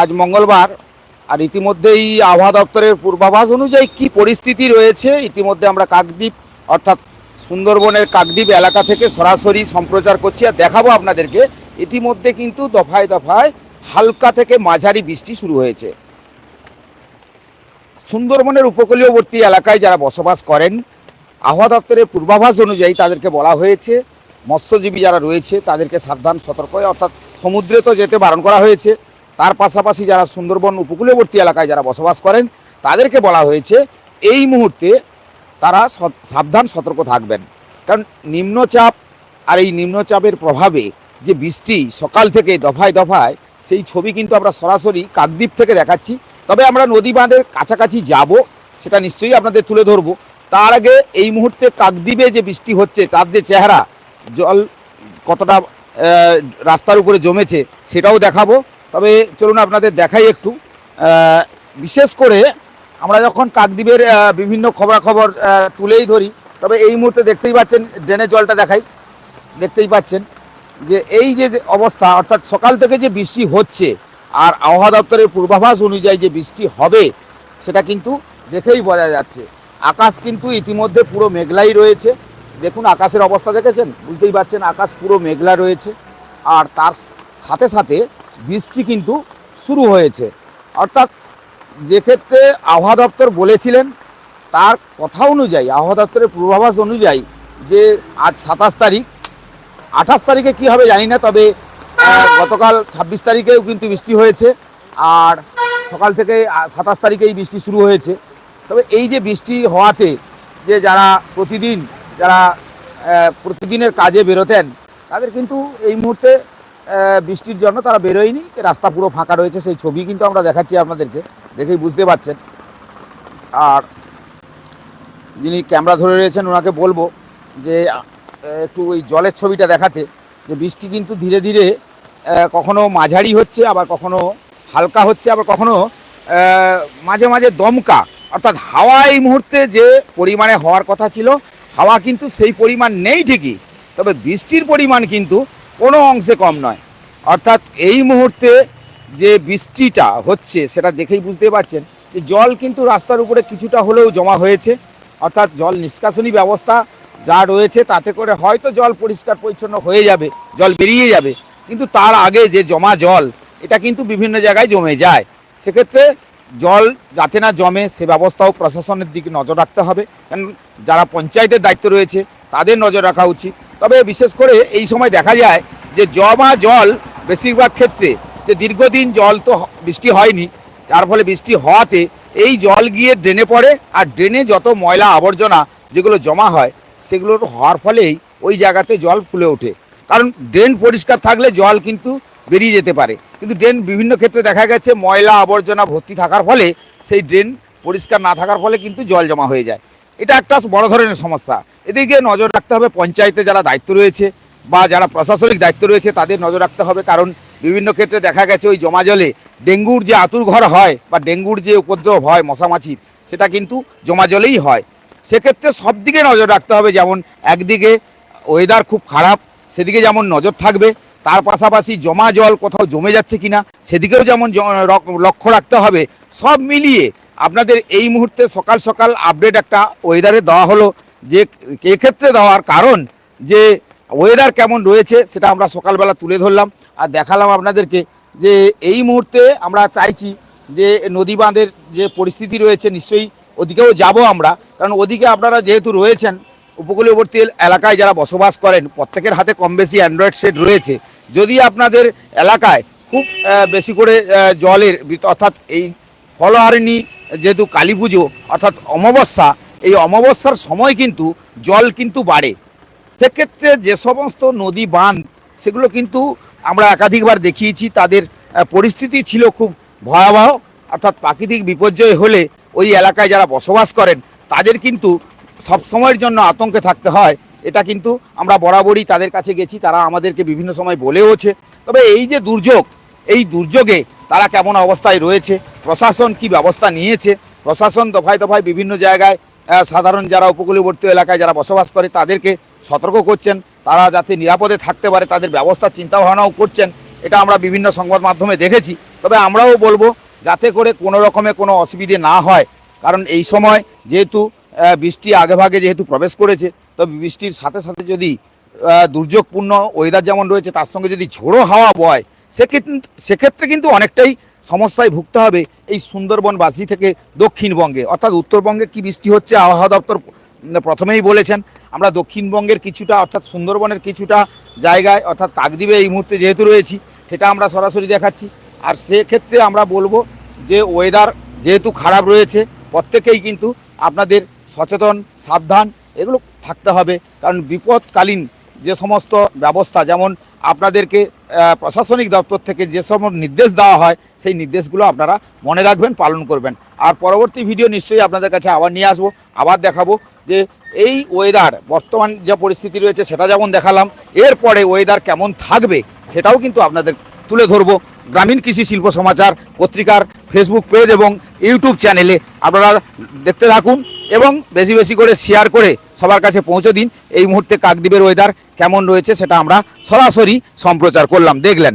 আজ মঙ্গলবার, আর ইতিমধ্যেই আবহাওয়া দপ্তরের পূর্বাভাস অনুযায়ী কি পরিস্থিতি রয়েছে, ইতিমধ্যে আমরা কাকদ্বীপ, অর্থাৎ সুন্দরবনের কাকদ্বীপ এলাকা থেকে সরাসরি সম্প্রচার করছি আর দেখাবো আপনাদেরকে। ইতিমধ্যে কিন্তু দফায় দফায় হালকা থেকে মাঝারি বৃষ্টি শুরু হয়েছে। সুন্দরবনের উপকূলীয়বর্তী এলাকায় যারা বসবাস করেন, আবহাওয়া দপ্তরের পূর্বাভাস অনুযায়ী তাদেরকে বলা হয়েছে, মৎস্যজীবী যারা রয়েছে তাদেরকে সাবধান, সতর্ক অর্থাৎ সমুদ্রে তো যেতে বারণ করা হয়েছে। তার পাশাপাশি যারা সুন্দরবন উপকূলবর্তী এলাকায় যারা বসবাস করেন, তাদেরকে বলা হয়েছে এই মুহূর্তে তারা সাবধান, সতর্ক থাকবেন। কারণ নিম্নচাপ আর এই নিম্নচাপের প্রভাবে যে বৃষ্টি সকাল থেকে দফায় দফায়, সেই ছবি কিন্তু আমরা সরাসরি কাকদ্বীপ থেকে দেখাচ্ছি। তবে আমরা নদী বাঁধের কাছাকাছি যাব, সেটা নিশ্চয়ই আপনাদের তুলে ধরবো। তার আগে এই মুহূর্তে কাকদ্বীপে যে বৃষ্টি হচ্ছে, তার যে চেহারা, জল কতটা রাস্তার উপরে জমেছে, সেটাও দেখাবো। তবে চলুন আপনাদের দেখাই একটু। বিশেষ করে আমরা যখন কাকদ্বীপের বিভিন্ন খবরাখবর তুলেই ধরি, তবে এই মুহূর্তে দেখতেই পাচ্ছেন, ড্রেনের জলটা দেখাই। দেখতেই পাচ্ছেন যে এই যে অবস্থা, অর্থাৎ সকাল থেকে যে বৃষ্টি হচ্ছে, আর আবহাওয়া দপ্তরের পূর্বাভাস অনুযায়ী যে বৃষ্টি হবে, সেটা কিন্তু দেখেই বোঝা যাচ্ছে। আকাশ কিন্তু ইতিমধ্যে পুরো মেঘলাই রয়েছে। দেখুন, আকাশের অবস্থা দেখেছেন? বুঝতেই পারছেন, আকাশ পুরো মেঘলা রয়েছে। আর তার সাথে সাথে বৃষ্টি কিন্তু শুরু হয়েছে। অর্থাৎ যে ক্ষেত্রে আবহাওয়া দপ্তর বলেছিলেন, তার কথা অনুযায়ী, আবহাওয়া দপ্তরের পূর্বাভাস অনুযায়ী যে আজ সাতাশ তারিখ, আঠাশ তারিখে কি হবে জানি না, তবে গতকাল ছাব্বিশ তারিখেও কিন্তু বৃষ্টি হয়েছে আর সকাল থেকে সাতাশ তারিখেই বৃষ্টি শুরু হয়েছে। তবে এই যে বৃষ্টি হওয়াতে যে যারা প্রতিদিন, যারা প্রতিদিনের কাজে বেরোতেন, তাদের কিন্তু এই মুহূর্তে বৃষ্টির জন্য তারা বেরোয়নি। রাস্তা পুরো ফাঁকা রয়েছে, সেই ছবি কিন্তু আমরা দেখাচ্ছি আপনাদেরকে। দেখেই বুঝতে পারছেন। আর যিনি ক্যামেরা ধরে রয়েছেন, ওনাকে বলব যে একটু ওই জলের ছবিটা দেখাতে। যে বৃষ্টি কিন্তু ধীরে ধীরে কখনো মাঝারি হচ্ছে, আবার কখনো হালকা হচ্ছে, আবার কখনো মাঝে মাঝে দমকা। অর্থাৎ হাওয়া এই মুহূর্তে যে পরিমাণে হওয়ার কথা ছিল, হাওয়া কিন্তু সেই পরিমাণ নেই ঠিকই। তবে বৃষ্টির পরিমাণ কিন্তু কোনো অংশে কম নয়। অর্থাৎ এই মুহূর্তে যে বৃষ্টিটা হচ্ছে, সেটা দেখেই বুঝতে পারছেন যে জল কিন্তু রাস্তার উপরে কিছুটা হলেও জমা হয়েছে। অর্থাৎ জল নিষ্কাশনী ব্যবস্থা যা রয়েছে, তাতে করে হয়তো জল পরিষ্কার পরিচ্ছন্ন হয়ে যাবে, জল বেরিয়ে যাবে। কিন্তু তার আগে যে জমা জল, এটা কিন্তু বিভিন্ন জায়গায় জমে যায়। সেক্ষেত্রে জল যাতে না জমে, সে ব্যবস্থাও প্রশাসনের দিকে নজর রাখতে হবে। কারণ যারা পঞ্চায়েতের দায়িত্ব রয়েছে, তাদের নজর রাখা উচিত। তবে বিশেষ করে এই সময় দেখা যায় যে জমা জল বেশিরভাগ ক্ষেত্রে যে দীর্ঘদিন জল তো বৃষ্টি হয়নি, যার ফলে বৃষ্টি হওয়াতে এই জল গিয়ে ড্রেনে পড়ে আর ড্রেনে যত ময়লা আবর্জনা যেগুলো জমা হয় সেগুলোর হওয়ার ফলেই ওই জায়গাতে জল ফুলে ওঠে। কারণ ড্রেন পরিষ্কার থাকলে জল কিন্তু বেরিয়ে যেতে পারে। কিন্তু ড্রেন বিভিন্ন ক্ষেত্রে দেখা গেছে ময়লা আবর্জনা ভর্তি থাকার ফলে সেই ড্রেন পরিষ্কার না থাকার ফলে কিন্তু জল জমা হয়ে যায়। এটা একটা বড় ধরনের সমস্যা। এদিকে নজর রাখতে হবে পঞ্চায়েতে যারা দায়িত্ব রয়েছে বা যারা প্রশাসনিক দায়িত্ব রয়েছে তাদের নজর রাখতে হবে কারণ বিভিন্ন ক্ষেত্রে দেখা গেছে ওই জমা জলে ডেঙ্গুর যে আতুর ঘর হয় বা ডেঙ্গুর যে উপদ্রব হয় মশামাছির, সেটা কিন্তু জমা জলেই হয়। সেক্ষেত্রে সব দিকে নজর রাখতে হবে যেমন একদিকে ওয়েদার খুব খারাপ, সেদিকে যেমন নজর থাকবে, তার পাশাপাশি জমা জল কোথাও জমে যাচ্ছে কিনা, সেদিকেও যেমন লক্ষ্য রাখতে হবে। সব মিলিয়ে আপনাদের এই মুহূর্তে সকাল সকাল আপডেট একটা ওয়েদারে দেওয়া হলো যে এক্ষেত্রে দেওয়ার কারণ, যে ওয়েদার কেমন রয়েছে সেটা আমরা সকালবেলা তুলে ধরলাম। আর দেখালাম আপনাদেরকে যে এই মুহূর্তে আমরা চাইছি যে নদী বাঁধের যে পরিস্থিতি রয়েছে নিশ্চয়ই ওদিকেও যাব আমরা। কারণ ওদিকে আপনারা যেহেতু রয়েছেন উপকূলীয়বর্তী এলাকায় যারা বসবাস করেন, প্রত্যেকের হাতে কম বেশি অ্যান্ড্রয়েড সেট রয়েছে। যদি আপনাদের এলাকায় খুব বেশি করে জলের অর্থাৎ এই ফলহারিণী যেহেতু কালী পুজো, অর্থাৎ অমাবস্যা, এই অমাবস্যার সময় কিন্তু জল কিন্তু বাড়ে। সেক্ষেত্রে যে সমস্ত নদী বাঁধ, সেগুলো কিন্তু আমরা একাধিকবার দেখিয়েছি, তাদের পরিস্থিতি ছিল খুব ভয়াবহ, অর্থাৎ প্রাকৃতিক বিপর্যয় হলে ওই এলাকায় যারা বসবাস করেন, তাদের কিন্তু সব সময়ের জন্য আতঙ্কে থাকতে হয়। এটা কিন্তু আমরা বরাবরই তাদের কাছে গেছি, তারা আমাদেরকে বিভিন্ন সময় বলেওছে। তবে এই যে দুর্যোগ এই দুর্যোগে তারা কেমন অবস্থায় রয়েছে? প্রশাসন কি ব্যবস্থা নিয়েছে? প্রশাসন দফায় দফায় বিভিন্ন জায়গায় সাধারণ যারা উপকূলীয়বর্তী এলাকায় যারা বসবাস করে তাদেরকে সতর্ক করছেন। তারা যাতে নিরাপদে থাকতে পারে, তাদের ব্যবস্থার চিন্তা ভাবনাও করছেন। এটা আমরা বিভিন্ন সংবাদ মাধ্যমে দেখেছি। তবে আমরাও বলব, যাতে করে কোনো রকমে কোনো অসুবিধে না হয়। কারণ এই সময় যেহেতু বৃষ্টি আগেভাগে যেহেতু প্রবেশ করেছে, তবে বৃষ্টির সাথে সাথে যদি দুর্যোগপূর্ণ ওয়েদার যেমন রয়েছে, তার সঙ্গে যদি ঝোড়ো হাওয়া বয় সেক্ষেত্রে কিন্তু অনেকটাই সমস্যায় ভুগতে হবে এই সুন্দরবনবাসী থেকে দক্ষিণবঙ্গে। অর্থাৎ উত্তরবঙ্গে কি বৃষ্টি হচ্ছে আবহাওয়া দপ্তর প্রথমেই বলেছেন। আমরা দক্ষিণবঙ্গের কিছুটা, অর্থাৎ সুন্দরবনের কিছুটা জায়গায়, অর্থাৎ কাকদ্বীপে এই মুহূর্তে যেহেতু রয়েছি, সেটা আমরা সরাসরি দেখাচ্ছি। আর সেক্ষেত্রে আমরা বলব যে ওয়েদার যেহেতু খারাপ রয়েছে, প্রত্যেকেই কিন্তু আপনাদের সচেতন, সাবধান, এগুলো থাকতে হবে। কারণ বিপদকালীন যে সমস্ত ব্যবস্থা, যেমন আপনাদেরকে প্রশাসনিক দপ্তর থেকে যে সমস্ত নির্দেশ দেওয়া হয়, সেই নির্দেশগুলো আপনারা মনে রাখবেন, পালন করবেন। আর পরবর্তী ভিডিও নিশ্চয়ই আপনাদের কাছে আবার নিয়ে আসব, আবার দেখাবো যে এই ওয়েদার বর্তমান যা পরিস্থিতি রয়েছে, সেটা যেমন দেখালাম, এরপরে ওয়েদার কেমন থাকবে, সেটাও কিন্তু আপনাদের তুলে ধরবো। গ্রামীণ কৃষি শিল্প সমাচার পত্রিকার ফেসবুক পেজ এবং ইউটিউব চ্যানেলে আপনারা দেখতে থাকুন এবং বেশি বেশি করে শেয়ার করে সবার কাছে পৌঁছে দিন। এই মুহূর্তে কাকদ্বীপের ওয়েদার কেমন রয়েছে সেটা আমরা সরাসরি সম্প্রচার করলাম। দেখলেন।